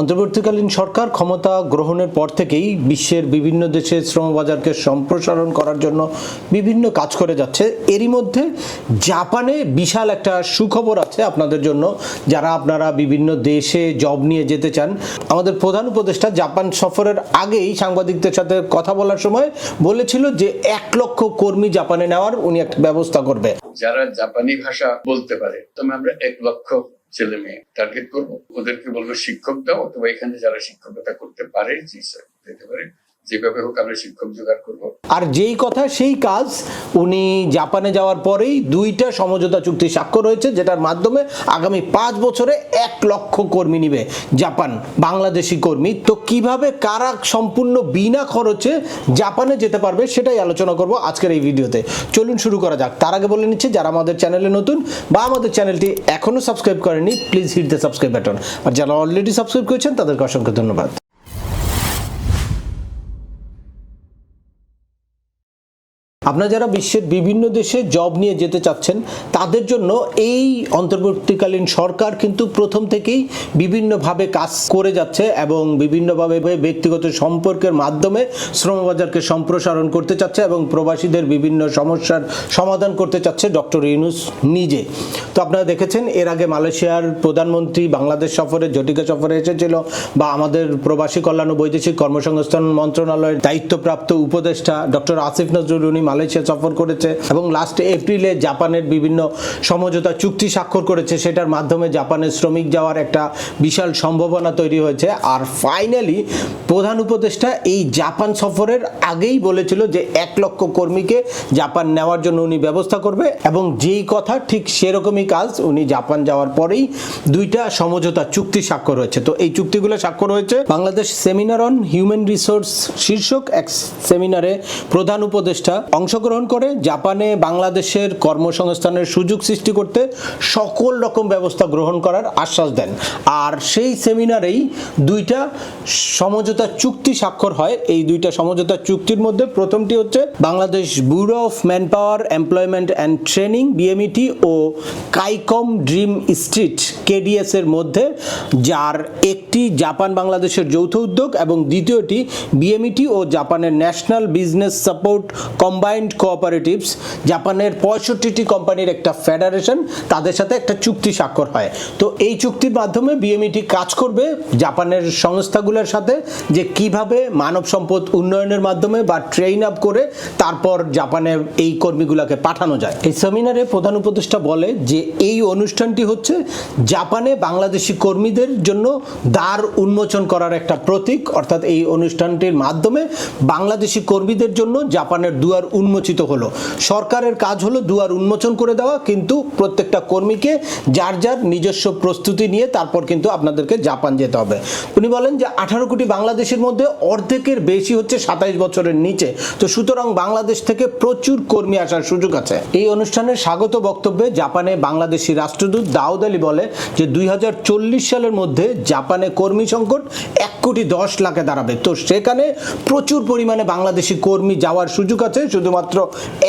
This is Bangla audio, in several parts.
অন্তর্বর্তীকালীন সরকার ক্ষমতা গ্রহণের পর থেকেই বিশ্বের বিভিন্ন দেশে শ্রমবাজারকে সম্প্রসারণ করার জন্য বিভিন্ন কাজ করে যাচ্ছে। এরই মধ্যে জাপানে বিশাল একটা সুখবর আছে আপনাদের জন্য। যারা আপনারা বিভিন্ন দেশে জব নিয়ে যেতে চান, আমাদের প্রধান উপদেষ্টা জাপান সফরের আগেই সাংবাদিকদের সাথে কথা বলার সময় বলেছিল যে এক লক্ষ কর্মী জাপানে নেওয়ার উনি একটা ব্যবস্থা করবে। যারা জাপানি ভাষা বলতে পারে তবে আমরা এক লক্ষ ছেলে মেয়ে টার্গেট করব। ওদেরকে বলব, শিক্ষক দাও, অথবা এখানে যারা শিক্ষকতা করতে পারে যে স্যার দিতে পারে। যেভাবে হোক আমরা শিক্ষক জোগাড় করব। আর যেই কথা, সেই কাজ উনি জাপানে যাওয়ার পরেই দুইটা সমঝোতা চুক্তি স্বাক্ষর হয়েছে, যেটার মাধ্যমে আগামী পাঁচ বছরে এক লক্ষ কর্মী নিবে জাপান বাংলাদেশি কর্মী। তো কীভাবে কারা সম্পূর্ণ বিনা খরচে জাপানে যেতে পারবে সেটাই আলোচনা করব আজকের এই ভিডিওতে। চলুন শুরু করা যাক। তার আগে বলে নিচ্ছে, যারা আমাদের চ্যানেলে নতুন বা আমাদের চ্যানেলটি এখনও সাবস্ক্রাইব করেনি please hit the subscribe button আর যারা অলরেডি সাবস্ক্রাইব করেছেন, তাদেরকে অসংখ্য ধন্যবাদ। আপনারা যারা বিশ্বের বিভিন্ন দেশে জব নিয়ে যেতে চাচ্ছেন, তাদের জন্য এই অন্তর্বর্তীকালীন সরকার কিন্তু প্রথম থেকেই বিভিন্নভাবে কাজ করে যাচ্ছে এবং বিভিন্নভাবে ব্যক্তিগত সম্পর্কের মাধ্যমে শ্রমবাজারকে সম্প্রসারণ করতে চাচ্ছে এবং প্রবাসীদের বিভিন্ন সমস্যার সমাধান করতে চাচ্ছে ডক্টর ইউনুস নিজে। তো আপনারা দেখেছেন, এর আগে মালয়েশিয়ার প্রধানমন্ত্রী বাংলাদেশ সফরে জটিকা সফরে এসেছিল বা আমাদের প্রবাসী কল্যাণ ও বৈদেশিক কর্মসংস্থান মন্ত্রণালয়ের দায়িত্বপ্রাপ্ত উপদেষ্টা ডক্টর আসিফ নজরুল, উনি মালয়েশিয়া সফর করেছে এবং লাস্ট এপ্রিলে জাপানের বিভিন্ন সমঝোতা চুক্তি স্বাক্ষর করেছে। সেটার মাধ্যমে জাপানের শ্রমিক যাওয়ার একটা বিশাল সম্ভাবনা তৈরি হয়েছে। আর ফাইনালি প্রধান উপদেষ্টা এই জাপান সফরের আগেই বলেছিল যে এক লক্ষ কর্মীকে জাপান নেওয়ার জন্য উনি ব্যবস্থা করবে এবং যেই কথা ঠিক সেরকমই কাজ, উনি জাপান যাওয়ার পরেই দুইটা সমঝোতা চুক্তি স্বাক্ষর হয়েছে। তো এই চুক্তিগুলো স্বাক্ষর হয়েছে Bangladesh seminar on human resource শীর্ষক এক সেমিনারে প্রধান উপদেষ্টা অংশগ্রহণ করে জাপানে বাংলাদেশের কর্মসংস্থানের সুযোগ সৃষ্টি করতে সকল রকম ব্যবস্থা গ্রহণ করার আশ্বাস দেন। আর সেই সেমিনারেই দুইটা সমঝোতা চুক্তি স্বাক্ষর হয়। এই দুইটা সমঝোতা চুক্তির মধ্যে প্রথমটি হচ্ছে Bangladesh bureau of man power employment and training, BMET ও কাইকম ড্রিম স্ট্রিট, কেডিএস এর মধ্যে, যার একটি জাপান বাংলাদেশের যৌথ উদ্যোগ এবং দ্বিতীয়টি বিএমইটি ও জাপানের national business support combined cooperatives জাপানের পঁয়ষট্টিটি কোম্পানির একটা ফেডারেশন তাদের সাথে একটা চুক্তি স্বাক্ষর হয়। তো এই চুক্তির মাধ্যমে বিএমইটি কাজ করবে জাপানের সংস্থাগুলোর সাথে, যে কীভাবে মানব সম্পদ উন্নয়নের মাধ্যমে বা ট্রেন আপ করে তারপর জাপানে এই কর্মীগুলোকে পাঠানো যায়। এই সেমিনারে প্রধান উপদেষ্টা বলে যে, এই অনুষ্ঠানটি হচ্ছে জাপানে বাংলাদেশি কর্মীদের জন্য দ্বার উন্মোচন করার একটা প্রতীক। অর্থাৎ এই অনুষ্ঠানটির মাধ্যমে বাংলাদেশি কর্মীদের জন্য জাপানের দুয়ার উন্মোচিত হলো। সরকারের কাজ হলো দুয়ার উন্মোচন করে দেওয়া, কিন্তু প্রত্যেকটা কর্মীকে যার যার নিজস্ব প্রস্তুতি নিয়ে তারপর কিন্তু আপনাদেরকে জাপান যেতে হবে। উনি বলেন যে আঠারো কোটি বাংলাদেশের মধ্যে অর্ধেকের বেশি হচ্ছে সাতাইশ বছরের নিচে। তো সুতরাং বাংলাদেশ থেকে প্রচুর কর্মী আসার সুযোগ আছে। এই অনুষ্ঠানের স্বাগত বক্তব্যে জাপানে বাংলাদেশি রাষ্ট্রদূত দাউদ আলী বলে যে দুই হাজার চল্লিশ সালের মধ্যে জাপানে কর্মী সংকট এক কোটি দশ লাখে দাঁড়াবে। তো সেখানে প্রচুর পরিমাণে বাংলাদেশি কর্মী যাওয়ার সুযোগ আছে। শুধুমাত্র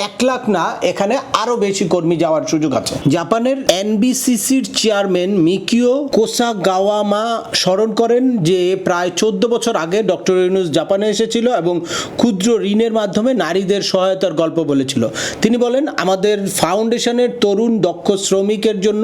এক লাখ না, এখানে আরও বেশি কর্মী যাওয়ার সুযোগ আছে। জাপানের এনবিসিসির চেয়ারম্যান মিকিও কোসাগাওয়ামা স্মরণ করেন যে প্রায় চোদ্দ বছর আগে ডক্টর ইউনুস জাপানে এসেছিল এবং ক্ষুদ্র ঋণের মাধ্যমে নারীদের সহায়তার গল্প বলেছিল। তিনি বলেন, আমাদের ফাউন্ডেশনের তরুণ দক্ষ শ্রমিকের জন্য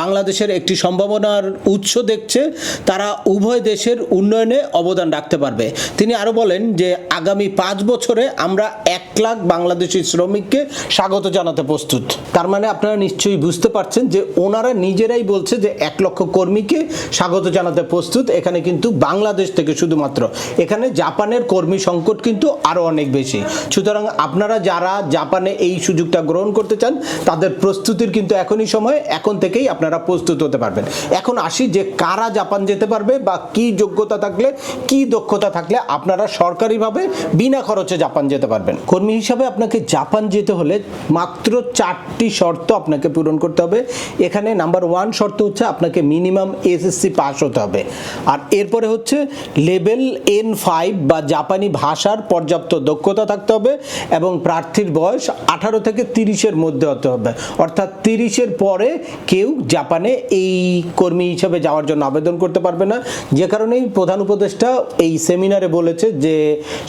বাংলাদেশের একটি সম্ভাবনার উৎস দেখছে। তারা উভয় দেশের উন্নয়নে অবদান রাখতে পারবে। তিনি আরও বলেন যে, আগামী পাঁচ বছরে আমরা এক লাখ বাংলাদেশি শ্রমিককে স্বাগত জানাতে প্রস্তুত। তার মানে আপনারা নিশ্চয়ই বুঝতে পারছেন যে ওনারা নিজেরাই বলছে যে এক লক্ষ কর্মীকে স্বাগত জানাতে প্রস্তুত। এখানে কিন্তু বাংলাদেশ থেকে শুধুমাত্র। এখানে জাপানের কর্মী সংকট কিন্তু আরও অনেক বেশি। সুতরাং আপনারা যারা জাপানে এই সুযোগটা গ্রহণ করতে চান, তাদের প্রস্তুতির কিন্তু এখনই সময়। এখন থেকেই আপনারা প্রস্তুত হতে পারবেন। এখন আসি যে কারা জাপান যেতে পারবে বা কি যোগ্যতা থাকলে, কি দক্ষতা থাকলে আপনারা সরকারিভাবে বিনা খরচে জাপান যেতে পারবেন। কর্মী হিসাবে স্থায়ীভাবে আপনাকে জাপান যেতে হলে মাত্র চারটি শর্ত আপনাকে পূরণ করতে হবে। এখানে নাম্বার ওয়ান শর্ত হচ্ছে আপনাকে মিনিমাম এসএসসি পাস হতে হবে। আর এরপরে হচ্ছে লেভেল এন ফাইভ বা জাপানি ভাষার পর্যাপ্ত দক্ষতা থাকতে হবে এবং প্রার্থীর বয়স আঠারো থেকে তিরিশের মধ্যে হতে হবে। অর্থাৎ তিরিশের পরে কেউ জাপানে এই কর্মী হিসেবে যাওয়ার জন্য আবেদন করতে পারবে না। যে কারণেই প্রধান উপদেষ্টা এই সেমিনারে বলেছে যে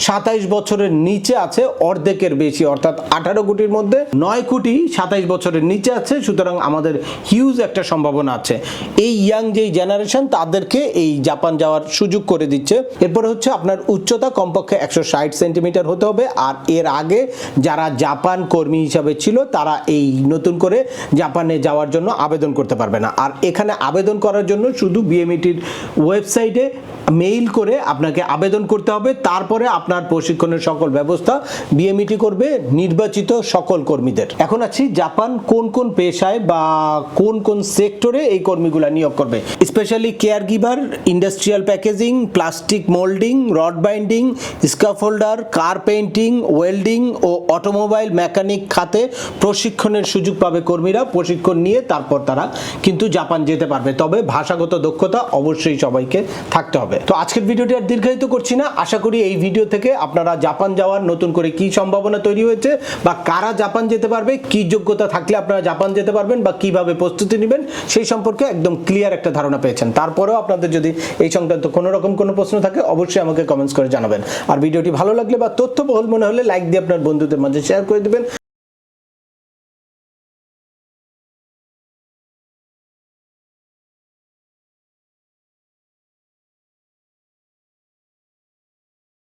সাতাইশ বছরের নিচে আছে অর্ধেকের বেশি অর্থাৎ আঠারো কোটির মধ্যে নয় কোটি সাতাইশ বছরের নিচে আছে, সুতরাং আমাদের হিউজ একটা সম্ভাবনা আছে। এই ইয়াং যেই জেনারেশন তাদেরকে এই জাপান যাওয়ার সুযোগ করে দিচ্ছে। এরপরে হচ্ছে আপনার উচ্চতা, কমপক্ষে একশো ষাট সেন্টিমিটার হতে হবে। আর এর আগে যারা জাপান কর্মী হিসাবে ছিল, তারা এই নতুন করে জাপানে যাওয়ার জন্য আবেদন করতে পারবে না। আর এখানে আবেদন করার জন্য শুধু বিএমইটির ওয়েবসাইটে মেইল করে আপনাকে আবেদন করতে হবে। তারপরে আপনার প্রশিক্ষণের সকল ব্যবস্থা বিএমইটি করবে নির্বাচিত সকল কর্মীদের। এখন আছি জাপান, কোন কোন পেশায় বা কোন কোন সেক্টরে এই কর্মীগুলা নিয়োগ করবে। Specially care giver industrial packaging plastic moulding rod binding scaffolder car painting welding ও অটোমোবাইল মেকানিক খাতে প্রশিক্ষণের সুযোগ পাবে কর্মীরা। প্রশিক্ষণ নিয়ে তারপর তারা কিন্তু জাপান যেতে পারবে। তবে ভাষাগত দক্ষতা অবশ্যই সবাইকে থাকতে হবে। তো আজকের ভিডিওটি আর দীর্ঘায়িত করছি না। আশা করি এই ভিডিও থেকে আপনারা জাপান যাওয়ার নতুন করে কি সম্ভাবনা তৈরি হয়েছে বা কারা জাপান যেতে পারবে, কি যোগ্যতা থাকলে আপনারা জাপান যেতে পারবেন বা কীভাবে প্রস্তুতি নেবেন, সেই সম্পর্কে একদম ক্লিয়ার একটা ধারণা পেয়েছেন। তারপরেও আপনাদের যদি এই সংক্রান্ত কোনো রকম কোনো প্রশ্ন থাকে, অবশ্যই আমাকে কমেন্টস করে জানাবেন। আর ভিডিওটি ভালো লাগলে বা তথ্যবহুল মনে হলে লাইক দিয়ে আপনার বন্ধুদের মাঝে শেয়ার করে দেবেন।